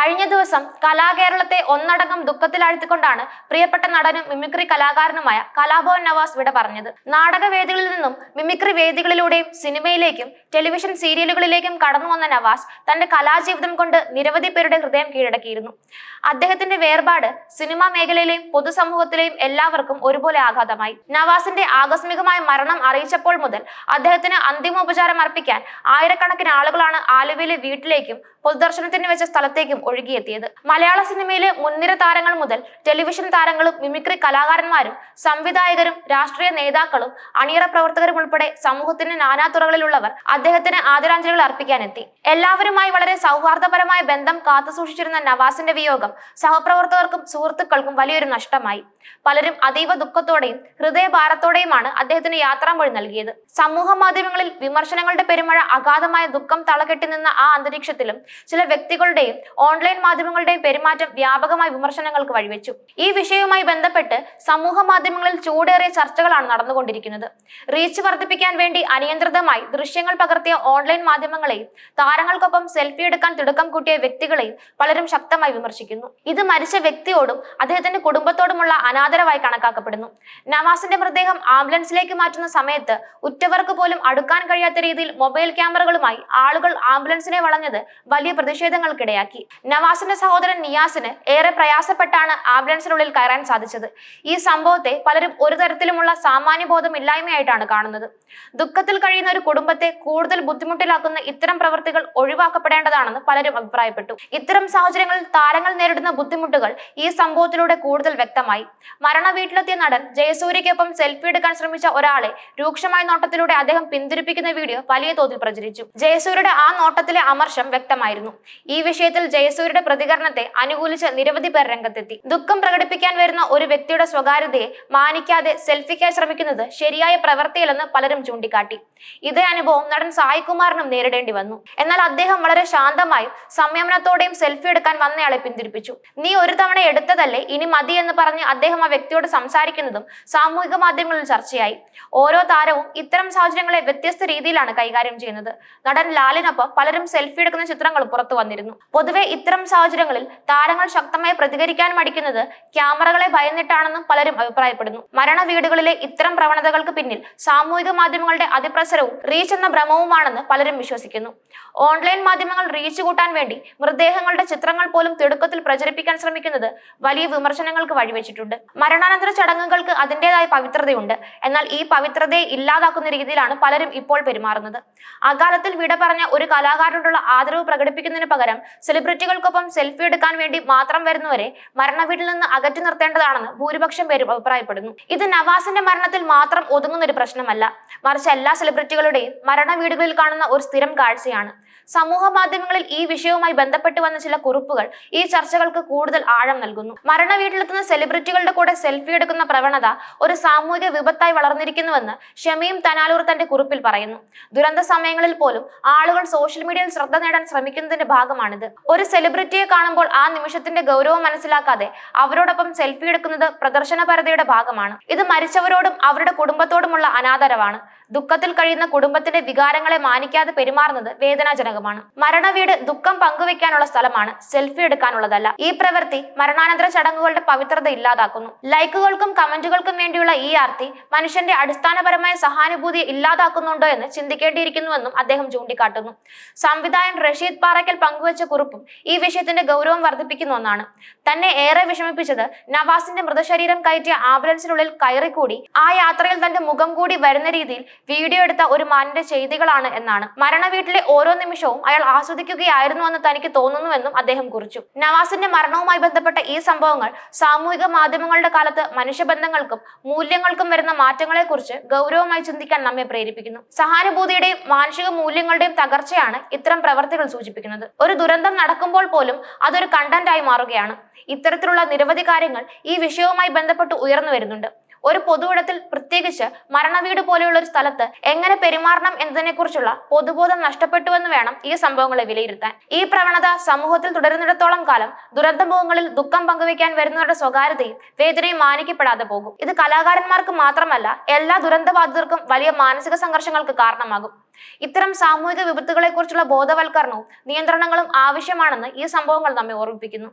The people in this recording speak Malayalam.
കഴിഞ്ഞ ദിവസം കലാകേരളത്തെ ഒന്നടങ്കം ദുഃഖത്തിലാഴ്ത്തിക്കൊണ്ടാണ് പ്രിയപ്പെട്ട നടനും മിമിക്രി കലാകാരനുമായ കലാഭവൻ നവാസ് വിട പറഞ്ഞത്. നാടകവേദികളിൽ നിന്നും മിമിക്രി വേദികളിലൂടെയും സിനിമയിലേക്കും ടെലിവിഷൻ സീരിയലുകളിലേക്കും കടന്നു വന്ന നവാസ് തന്റെ കലാജീവിതം കൊണ്ട് നിരവധി പേരുടെ ഹൃദയം കീഴടക്കിയിരുന്നു. അദ്ദേഹത്തിന്റെ വേർപാട് സിനിമാ മേഖലയിലെയും പൊതുസമൂഹത്തിലെയും എല്ലാവർക്കും ഒരുപോലെ ആഘാതമായി. നവാസിന്റെ ആകസ്മികമായ മരണം അറിയിച്ചപ്പോൾ മുതൽ അദ്ദേഹത്തിന് അന്തിമോപചാരം അർപ്പിക്കാൻ ആയിരക്കണക്കിന് ആളുകളാണ് ആലുവയിലെ വീട്ടിലേക്കും പൊതുദർശനത്തിന് വെച്ച സ്ഥലത്തേക്കും ഒഴുകിയെത്തിയത്. മലയാള സിനിമയിലെ മുൻനിര താരങ്ങൾ മുതൽ ടെലിവിഷൻ താരങ്ങളും മിമിക്രി കലാകാരന്മാരും സംവിധായകരും രാഷ്ട്രീയ നേതാക്കളും അണിയറ പ്രവർത്തകരും ഉൾപ്പെടെ സമൂഹത്തിന്റെ നാനാതുറകളിലുള്ളവർ അദ്ദേഹത്തിന് ആദരാഞ്ജലികൾ അർപ്പിക്കാനെത്തി. എല്ലാവരുമായി വളരെ സൗഹാർദ്ദപരമായ ബന്ധം കാത്തുസൂക്ഷിച്ചിരുന്ന നവാസിന്റെ വിയോഗം സഹപ്രവർത്തകർക്കും സുഹൃത്തുക്കൾക്കും വലിയൊരു നഷ്ടമായി. പലരും അതീവ ദുഃഖത്തോടെയും ഹൃദയഭാരത്തോടെയുമാണ് അദ്ദേഹത്തിന് യാത്രാമൊഴി നൽകിയത്. സമൂഹ മാധ്യമങ്ങളിൽ വിമർശനങ്ങളുടെ പെരുമഴ അഗാധമായ ദുഃഖം തളകെട്ടി നിന്ന ആ അന്തരീക്ഷത്തിലും ചില വ്യക്തികളുടെയും ഓൺലൈൻ മാധ്യമങ്ങളുടെയും പെരുമാറ്റം വ്യാപകമായ വിമർശനങ്ങൾക്ക് വഴിവെച്ചു. ഈ വിഷയവുമായി ബന്ധപ്പെട്ട് സമൂഹ മാധ്യമങ്ങളിൽ ചൂടേറിയ ചർച്ചകളാണ് നടന്നുകൊണ്ടിരിക്കുന്നത്. റീച്ച് വർദ്ധിപ്പിക്കാൻ വേണ്ടി അനിയന്ത്രിതമായി ദൃശ്യങ്ങൾ പകർത്തിയ ഓൺലൈൻ മാധ്യമങ്ങളെയും താരങ്ങൾക്കൊപ്പം സെൽഫി എടുക്കാൻ തിടുക്കം കൂട്ടിയ വ്യക്തികളെയും പലരും ശക്തമായി വിമർശിക്കുന്നു. ഇത് മരിച്ച വ്യക്തിയോടും അദ്ദേഹത്തിന്റെ കുടുംബത്തോടുമുള്ള അനാദരവായി കണക്കാക്കപ്പെടുന്നു. നവാസിന്റെ മൃതദേഹം ആംബുലൻസിലേക്ക് മാറ്റുന്ന സമയത്ത് ഉറ്റവർക്ക് പോലും അടുക്കാൻ കഴിയാത്ത രീതിയിൽ മൊബൈൽ ക്യാമറകളുമായി ആളുകൾ ആംബുലൻസിനെ വളഞ്ഞത് വലിയ പ്രതിഷേധങ്ങൾക്കിടയാക്കി. നവാസിന്റെ സഹോദരൻ നിയാസിന് ഏറെ പ്രയാസപ്പെട്ടാണ് ആംബുലൻസിനുള്ളിൽ കയറാൻ സാധിച്ചത്. ഈ സംഭവത്തെ പലരും ഒരു തരത്തിലുമുള്ള സാമാന്യബോധം ഇല്ലായ്മയായിട്ടാണ് കാണുന്നത്. ദുഃഖത്തിൽ കഴിയുന്ന ഒരു കുടുംബത്തെ കൂടുതൽ ബുദ്ധിമുട്ടിലാക്കുന്ന ഇത്തരം പ്രവൃത്തികൾ ഒഴിവാക്കപ്പെടേണ്ടതാണെന്ന് പലരും അഭിപ്രായപ്പെട്ടു. ഇത്തരം സാഹചര്യങ്ങളിൽ താരങ്ങൾ നേരിടുന്ന ബുദ്ധിമുട്ടുകൾ ഈ സംഭവത്തിലൂടെ കൂടുതൽ വ്യക്തമായി. മരണ വീട്ടിലെത്തിയ നടൻ ജയസൂര്യയ്ക്കൊപ്പം സെൽഫി എടുക്കാൻ ശ്രമിച്ച ഒരാളെ രൂക്ഷമായ നോട്ടത്തിലൂടെ അദ്ദേഹം പിന്തിരിപ്പിക്കുന്ന വീഡിയോ വലിയ തോതിൽ പ്രചരിച്ചു. ജയസൂര്യയുടെ ആ നോട്ടത്തിലെ അമർഷം വ്യക്തമായിരുന്നു. ഈ വിഷയത്തിൽ ജയസൂര്യയുടെ പ്രതികരണത്തെ അനുകൂലിച്ച് നിരവധി പേർ രംഗത്തെത്തി. ദുഃഖം പ്രകടിപ്പിക്കാൻ വരുന്ന ഒരു വ്യക്തിയുടെ സ്വകാര്യതയെ മാനിക്കാതെ സെൽഫിക്കാൻ ശ്രമിക്കുന്നത് ശരിയായ പ്രവൃത്തിയല്ലെന്ന് പലരും ചൂണ്ടിക്കാട്ടി. ഇതേ അനുഭവം നടൻ സായി കുമാറിനും നേരിടേണ്ടി വന്നു. എന്നാൽ അദ്ദേഹം വളരെ ശാന്തമായി സംയമനത്തോടെയും സെൽഫി എടുക്കാൻ വന്നയാളെ പിന്തിരിപ്പിച്ചു. നീ ഒരു തവണ എടുത്തതല്ലേ ഇനി മതി എന്ന് പറഞ്ഞ് അദ്ദേഹം ആ വ്യക്തിയോട് സംസാരിക്കുന്നതും സാമൂഹിക മാധ്യമങ്ങളിൽ ചർച്ചയായി. ഓരോ താരവും ഇത്തരം സാഹചര്യങ്ങളെ വ്യത്യസ്ത രീതിയിലാണ് കൈകാര്യം ചെയ്യുന്നത്. നടൻ ലാലിനൊപ്പം പലരും സെൽഫി എടുക്കുന്ന ചിത്രങ്ങൾ പുറത്തു വന്നിരുന്നു. പൊതുവെ ഇത്തരം സാഹചര്യങ്ങളിൽ താരങ്ങൾ ശക്തമായി പ്രതികരിക്കാൻ മടിക്കുന്നത് ക്യാമറകളെ ഭയന്നിട്ടാണെന്നും പലരും അഭിപ്രായപ്പെടുന്നു. മരണ വീടുകളിലെ ഇത്തരം പ്രവണതകൾക്ക് പിന്നിൽ സാമൂഹിക മാധ്യമങ്ങളുടെ അതിപ്രസരവും റീച്ച് എന്ന ഭ്രമവുമാണെന്ന് പലരും വിശ്വസിക്കുന്നു. ഓൺലൈൻ മാധ്യമങ്ങൾ റീച്ച് കൂട്ടാൻ വേണ്ടി മൃതദേഹങ്ങളുടെ ചിത്രങ്ങൾ പോലും തിടുക്കത്തിൽ പ്രചരിപ്പിക്കാൻ ശ്രമിക്കുന്നത് വലിയ വിമർശനങ്ങൾക്ക് വഴിവെച്ചിട്ടുണ്ട്. മരണാനന്തര ചടങ്ങുകൾക്ക് അതിന്റെതായ പവിത്രതയുണ്ട്. എന്നാൽ ഈ പവിത്രതയെ ഇല്ലാതാക്കുന്ന രീതിയിലാണ് പലരും ഇപ്പോൾ പെരുമാറുന്നത്. അകാലത്തിൽ വിട പറഞ്ഞ ഒരു കലാകാരനോടുള്ള ആദരവ് പ്രകടിപ്പിക്കുന്നതിന് പകരം സെലിബ്രിറ്റികൾക്കൊപ്പം സെൽഫി എടുക്കാൻ വേണ്ടി മാത്രം വരുന്നവരെ മരണ വീട്ടിൽ നിന്ന് അകറ്റി നിർത്തേണ്ടതാണെന്ന് ഭൂരിപക്ഷം പേരും അഭിപ്രായപ്പെടുന്നു. ഇത് നവാസിന്റെ മരണത്തിൽ മാത്രം ഒതുങ്ങുന്ന ഒരു പ്രശ്നമല്ല. മറിച്ച് എല്ലാ സെലിബ്രിറ്റികളുടെയും മരണ വീടുകളിൽ കാണുന്ന ഒരു സ്ഥിരം കാഴ്ചയാണ്. സമൂഹ മാധ്യമങ്ങളിൽ ഈ വിഷയവുമായി ബന്ധപ്പെട്ട് വന്ന ചില കുറിപ്പുകൾ ഈ ചർച്ചകൾക്ക് കൂടുതൽ ആഴം നൽകുന്നു. മരണ വീട്ടിലെത്തുന്ന സെലിബ്രിറ്റികളുടെ കൂടെ സെൽഫി എടുക്കുന്ന പ്രവണത ഒരു സാമൂഹിക വിപത്തായി വളർന്നിരിക്കുന്നുവെന്ന് ഷമീം തനാലൂർ തന്റെ കുറിപ്പിൽ പറയുന്നു. ദുരന്ത സമയങ്ങളിൽ പോലും ആളുകൾ സോഷ്യൽ മീഡിയയിൽ ശ്രദ്ധ നേടാൻ ശ്രമിക്കുന്നതിന്റെ ഭാഗമാണിത്. ഒരു സെലിബ്രിറ്റിയെ കാണുമ്പോൾ ആ നിമിഷത്തിന്റെ ഗൗരവം മനസ്സിലാക്കാതെ അവരോടൊപ്പം സെൽഫി എടുക്കുന്നത് പ്രദർശനപരതയുടെ ഭാഗമാണ്. ഇത് മരിച്ചവരോടും അവരുടെ കുടുംബത്തോടുമുള്ള അനാദരവാണ്. ദുഃഖത്തിൽ കഴിയുന്ന കുടുംബത്തിന്റെ വികാരങ്ങളെ മാനിക്കാതെ പെരുമാറുന്നത് വേദനാജനകമാണ്. മരണവീട് ദുഃഖം പങ്കുവെക്കാനുള്ള സ്ഥലമാണ് സെൽഫി എടുക്കാനുള്ളതല്ല. ഈ പ്രവൃത്തി മരണാനന്തര ചടങ്ങുകളുടെ പവിത്രത ഇല്ലാതാക്കുന്നു. ലൈക്കുകൾക്കും കമന്റുകൾക്കും വേണ്ടിയുള്ള ഈ ആർത്തി മനുഷ്യന്റെ അടിസ്ഥാനപരമായ സഹാനുഭൂതി ഇല്ലാതാക്കുന്നുണ്ടോ എന്ന് ചിന്തിക്കേണ്ടിയിരിക്കുന്നുവെന്നും അദ്ദേഹം ചൂണ്ടിക്കാട്ടുന്നു. സംവിധായകൻ റഷീദ് പാറയ്ക്കൽ പങ്കുവച്ച കുറിപ്പും ഈ വിഷയത്തിന്റെ ഗൗരവം വർദ്ധിപ്പിക്കുന്ന ഒന്നാണ്. തന്നെ ഏറെ വിഷമിപ്പിച്ചത് നവാസിന്റെ മൃതശരീരം കയറ്റിയ ആംബുലൻസിനുള്ളിൽ കയറിക്കൂടി ആ യാത്രയിൽ തന്റെ മുഖം കൂടി വരുന്ന രീതിയിൽ വീഡിയോ എടുത്ത ഒരു മാനിന്റെ ചെയ്തികളാണ് എന്നാണ്. മരണ വീട്ടിലെ ഓരോ നിമിഷവും അയാൾ ആസ്വദിക്കുകയായിരുന്നു എന്ന് തനിക്ക് തോന്നുന്നുവെന്നും അദ്ദേഹം കുറിച്ചു. നവാസിന്റെ മരണവുമായി ബന്ധപ്പെട്ട ഈ സംഭവങ്ങൾ സാമൂഹിക മാധ്യമങ്ങളുടെ കാലത്ത് മനുഷ്യബന്ധങ്ങൾക്കും മൂല്യങ്ങൾക്കും വരുന്ന മാറ്റങ്ങളെക്കുറിച്ച് ഗൗരവമായി ചിന്തിക്കാൻ നമ്മെ പ്രേരിപ്പിക്കുന്നു. സഹാനുഭൂതിയുടെയും മാനുഷിക മൂല്യങ്ങളുടെയും തകർച്ചയാണ് ഇത്തരം പ്രവർത്തികൾ സൂചിപ്പിക്കുന്നത്. ഒരു ദുരന്തം നടക്കുമ്പോൾ പോലും അതൊരു കണ്ടന്റായി മാറുകയാണ്. ഇത്തരത്തിലുള്ള നിരവധി കാര്യങ്ങൾ ഈ വിഷയവുമായി ബന്ധപ്പെട്ട് ഉയർന്നു വരുന്നുണ്ട്. ഒരു പൊതുവിടത്തിൽ പ്രത്യേകിച്ച് മരണവീട് പോലെയുള്ള ഒരു സ്ഥലത്ത് എങ്ങനെ പെരുമാറണം എന്നതിനെക്കുറിച്ചുള്ള പൊതുബോധം നഷ്ടപ്പെട്ടുവെന്ന് വേണം ഈ സംഭവങ്ങളെ വിലയിരുത്താൻ. ഈ പ്രവണത സമൂഹത്തിൽ തുടരുന്നിടത്തോളം കാലം ദുരന്തമുഖങ്ങളിൽ ദുഃഖം പങ്കുവയ്ക്കാൻ വരുന്നവരുടെ സ്വകാര്യതയും വേദനയും മാനിക്കപ്പെടാതെ പോകും. ഇത് കലാകാരന്മാർക്ക് മാത്രമല്ല എല്ലാ ദുരന്തബാധിതർക്കും വലിയ മാനസിക സംഘർഷങ്ങൾക്ക് കാരണമാകും. ഇത്തരം സാമൂഹിക വിപത്തുകളെ കുറിച്ചുള്ള ബോധവൽക്കരണവും നിയന്ത്രണങ്ങളും ആവശ്യമാണെന്ന് ഈ സംഭവങ്ങൾ നമ്മെ ഓർമ്മിപ്പിക്കുന്നു.